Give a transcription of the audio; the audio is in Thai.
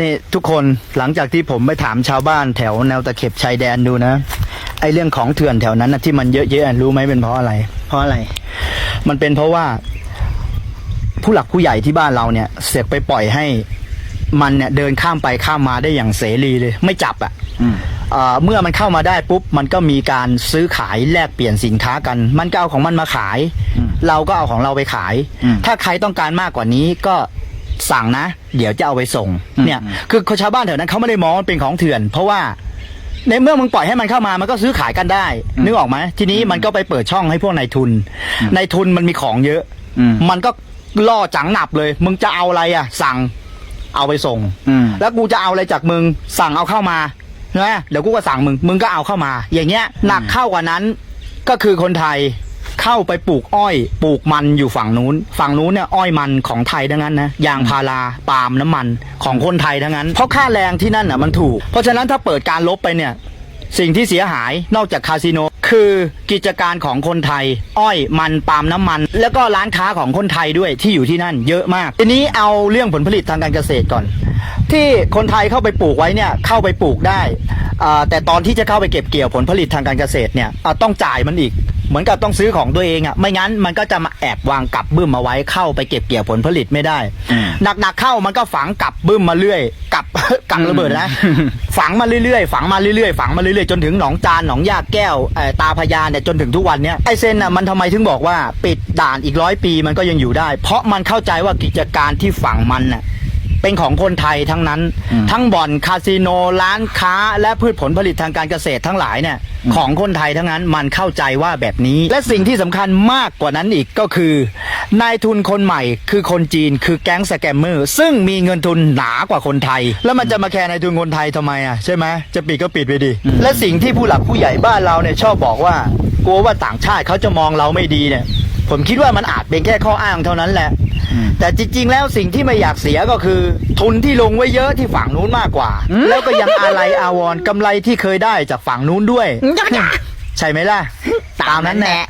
นี่ทุกคนหลังจากที่ผมไปถามชาวบ้านแถวแนวตะเข็บชายแดนดูนะ ไอเรื่องของเถื่อนแถวนั้นนะที่มันเยอะๆอะรู้ไหมเป็นเพราะอะไร เพราะอะไร มันเป็นเพราะว่า ผู้หลักผู้ใหญ่ที่บ้านเราเนี่ย เสียกไปปล่อยให้ มันเนี่ยเดินข้ามไปข้ามมาได้อย่างเสรีเลย ไม่จับอะ่ะอืมเอ่อเมื่อมันเข้ามาได้ปุ๊บมันก็มีการซื้อขายแลกเปลี่ยนสินค้ากัน มันก็เอาของมันมาขายอืมเราก็เอาของเราไปขายอืมถ้าใครต้องการมากกว่านี้ก็ สั่งนะ เดี๋ยวจะเอาไปส่งอืมเนี่ย คือชาวบ้านแถวนั้นเขาไม่ได้มองว่าเป็นของเถื่อน เพราะว่าในเมื่อมึงปล่อยให้มันเข้ามามันก็ซื้อขายกันได้ นึกออกไหมทีนี้มันก็ไปเปิดช่องให้พวกนายทุนนายทุนมันมีของเยอะอืมมันก็ล่อจังหนับเลย มึงจะเอาอะไรอะ สั่งเอาไปส่งอืมแล้วกูจะเอาอะไรจากมึงสั่งเอาเข้ามาใช่ไหมเดี๋ยวกูก็สั่งมึง มึงก็เอาเข้ามา อย่างเงี้ยหนักเข้ากว่านั้นก็คือคนไทย เข้าไปปลูกอ้อย ปลูกมันอยู่ฝั่งนู้น ฝั่งนู้นเนี่ยอ้อยมันของไทยทั้งนั้นนะยางพาราปาล์มน้ำมันของคนไทยทั้งนั้น เพราะค่าแรงที่นั่นน่ะมันถูก เพราะฉะนั้นถ้าเปิดการลบไปเนี่ยสิ่งที่เสียหายนอกจากคาสิโน คือกิจการของคนไทย อ้อยมันปาล์มน้ำมัน แล้วก็ร้านค้าของคนไทยด้วยที่อยู่ที่นั่น เยอะมาก ทีนี้เอาเรื่องผลผลิตทางการเกษตรก่อน ที่คนไทยเข้าไปปลูกไว้เนี่ยเข้าไปปลูกได้แต่ตอนที่จะเข้าไปเก็บเกี่ยวผลผลิตทางการเกษตรเนี่ยต้องจ่ายมันอีก เหมือนกับต้องซื้อของตัวเองอะ่ะไม่งั้นมันก็จะมาแอบวางกับบึ้มมาไว้เข้าไปเก็บเกี่ยวผลผลิตไม่ได้อืมหนักๆเข้ามันก็ฝังกับบึ้มมาเรื่อยกับ กับระเบิดนะฝังมาเรื่อยๆฝังมาเรื่อยๆฝังมาเรื่อยๆจนถึงหนองจานหนองยาแก้วเอ่อตาพญาเนี่ยจนถึงทุกวันเนี้ยไอเซนน่ะมันทำไมถึงบอกว่าปิดด่านอีกร้อยปีมันก็ยังอยู่ได้ เพราะมันเข้าใจว่ากิจการที่ฝังมันน่ะ เป็นของคนไทยทั้งนั้นอืมทั้งบ่อนคาสิโนร้านค้า และพืชผลผลิตทางการเกษตรทั้งหลายเนี่ยของคนไทยทั้งนั้นมันเข้าใจว่าแบบนี้ และสิ่งที่สำคัญมากกว่านั้นอีกก็คือนายทุนคนใหม่คือคนจีนคือแก๊งสแกมเมอร์ซึ่งมีเงินทุนหนากว่าคนไทย แล้วมันจะมาแคร์นายทุนคนไทยทำไมอะใช่ไหมจะปิดก็ปิดไปดิและสิ่งที่ผู้หลักผู้ใหญ่บ้านเราเนี่ยชอบบอกว่ากลัวว่าต่างชาติเขาจะมองเราไม่ดีเนี่ย ผมคิดว่ามันอาจเป็นแค่ข้ออ้างเท่านั้นแหละอืมแต่จริง ๆ แล้วสิ่งที่ไม่อยากเสียก็คือ ทุนที่ลงไว้เยอะที่ฝั่งนู้นมากกว่า แล้วก็ยังอาลัยอาวรณ์กำไรที่เคยได้จากฝั่งนู้นด้วย ใช่ไหมล่ะ ตามนั้นแหละ